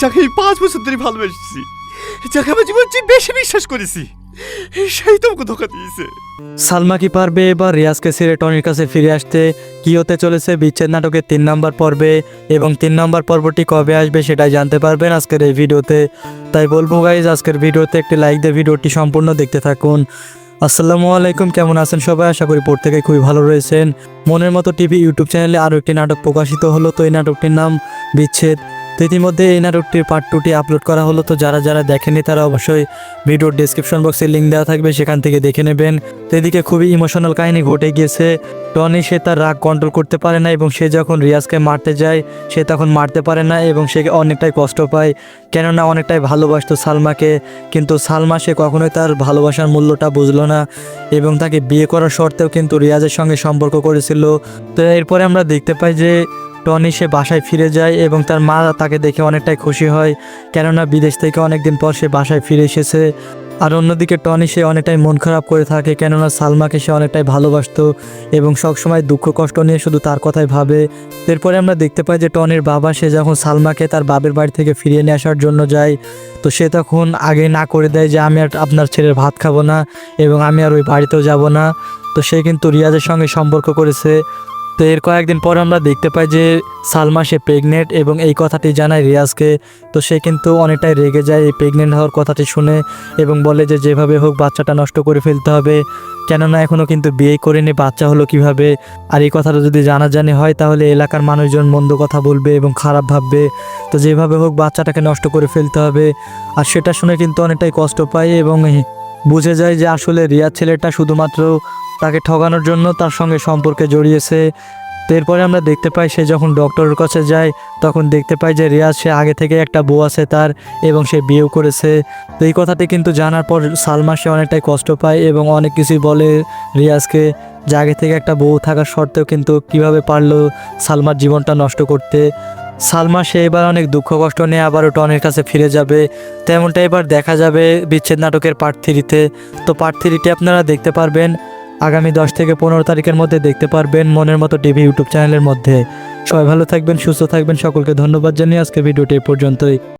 যাকে আমি পাঁচ বছর ধরে ভালোবেসেছি, যাকে আমার জীবন বেশি বিশ্বাস করেছি, সেই তোমাকে ধোকা দিয়েছে। সালমা কি পারবে এবার রিয়াজকে ছেড়ে টনির কাছে ফিরে আসতে? কি হতে চলেছে বিচ্ছেদ নাটকের তিন নম্বর পর্বে? এবং তিন নম্বর পর্বটি কবে আসবে সেটাই জানতে পারবেন আজকের এই ভিডিওতে। তাই বলব গাইজ আজকের ভিডিওতে একটি লাইক দিয়ে ভিডিওটি সম্পূর্ণ দেখতে থাকুন। আসসালামু আলাইকুম, কেমন আছেন সবাই? আশা করি প্রত্যেকে খুবই ভালো রয়েছেন। মনের মতো টিভি ইউটিউব চ্যানেলে আরও একটি নাটক প্রকাশিত হলো, তো এই নাটকটির নাম বিচ্ছেদ। তো ইতিমধ্যে এই নাটকটির পার্ট টুটি আপলোড করা হলো। তো যারা যারা দেখেনি তারা অবশ্যই ভিডিওর ডিসক্রিপশন বক্সে লিঙ্ক দেওয়া থাকবে, সেখান থেকে দেখে নেবেন। তো এদিকে খুবই ইমোশনাল কাহিনী ঘটে গিয়েছে। টনি, সে তার রাগ কন্ট্রোল করতে পারে না এবং সে যখন রিয়াজকে মারতে যায়, সে তখন মারতে পারে না এবং সে অনেকটাই কষ্ট পায়। কেননা অনেকটাই ভালোবাসতো সালমাকে, কিন্তু সালমা সে কখনোই তার ভালোবাসার মূল্যটা বুঝলো না এবং তাকে বিয়ে করার শর্তেও কিন্তু রিয়াজের সঙ্গে সম্পর্ক করেছিল। তো এরপরে আমরা দেখতে পাই যে টনি সে বাসায় ফিরে যায় এবং তার মা তাকে দেখে অনেকটাই খুশি হয়, কেননা বিদেশ থেকে অনেকদিন পর সে বাসায় ফিরে এসেছে। আর অন্যদিকে টনি সে অনেকটাই মন খারাপ করে থাকে, কেননা সালমাকে সে অনেকটাই ভালোবাসত এবং সবসময় দুঃখ কষ্ট নিয়ে শুধু তার কথাই ভাবে। এরপরে আমরা দেখতে পাই যে টনির বাবা, সে যখন সালমাকে তার বাবের বাড়ি থেকে ফিরিয়ে নিয়ে আসার জন্য যায়, তো সে তখন আগে না করে দেয় যে, আমি আর আপনার ছেলের ভাত খাব না এবং আমি আর ওই বাড়িতেও যাব না। তো সে কিন্তু রিয়াজের সঙ্গে সম্পর্ক করেছে। তো এর কয়েকদিন পর আমরা দেখতে পাই যে সালমা সে প্রেগনেন্ট এবং এই কথাটি জানায় রিয়াজকে। তো সে কিন্তু অনেকটাই রেগে যায় এই প্রেগনেন্ট হওয়ার কথাটি শুনে এবং বলে যে যেভাবে হোক বাচ্চাটা নষ্ট করে ফেলতে হবে। কেননা এখনও কিন্তু বিয়ে করেনি, বাচ্চা হলো কীভাবে? আর এই কথাটা যদি জানাজানি হয় তাহলে এলাকার মানুষজন মন্দ কথা বলবে এবং খারাপ ভাববে। তো যেভাবে হোক বাচ্চাটাকে নষ্ট করে ফেলতে হবে। আর সেটা শুনে কিন্তু অনেকটাই কষ্ট পায় এবং বুঝে যায় যে আসলে রিয়াজ ছেলেটা শুধুমাত্র তাকে ঠগানোর জন্য তার সঙ্গে সম্পর্কে জড়িয়েছে। এরপরে আমরা দেখতে পাই সে যখন ডক্টরের কাছে যায়, তখন দেখতে পাই যে রিয়াজ, সে আগে থেকে একটা বউ আছে তার এবং সে বিয়েও করেছে। তো এই কথাটি কিন্তু জানার পর সালমা সে অনেকটাই কষ্ট পায় এবং অনেক কিছুই বলে রিয়াজকে যে আগে থেকে একটা বউ থাকার সত্ত্বেও কিন্তু কীভাবে পারল সালমার জীবনটা নষ্ট করতে। সালমা সে এবার অনেক দুঃখ কষ্ট নিয়ে আবারও টনের কাছে ফিরে যাবে। তেমনটা এবার দেখা যাবে বিচ্ছেদ নাটকের পার্ট থ্রিতে। তো পার্ট থ্রিটি আপনারা দেখতে পারবেন। আগামী দশ থেকে পনেরো তারিখের মধ্যে দেখতে পারবেন মনের মতো টিভি ইউটিউব চ্যানেলের মধ্যে। সবাই ভালো থাকবেন, সুস্থ থাকবেন, সকলকে ধন্যবাদ জানিয়ে আজকে ভিডিওটি পর্যন্তই।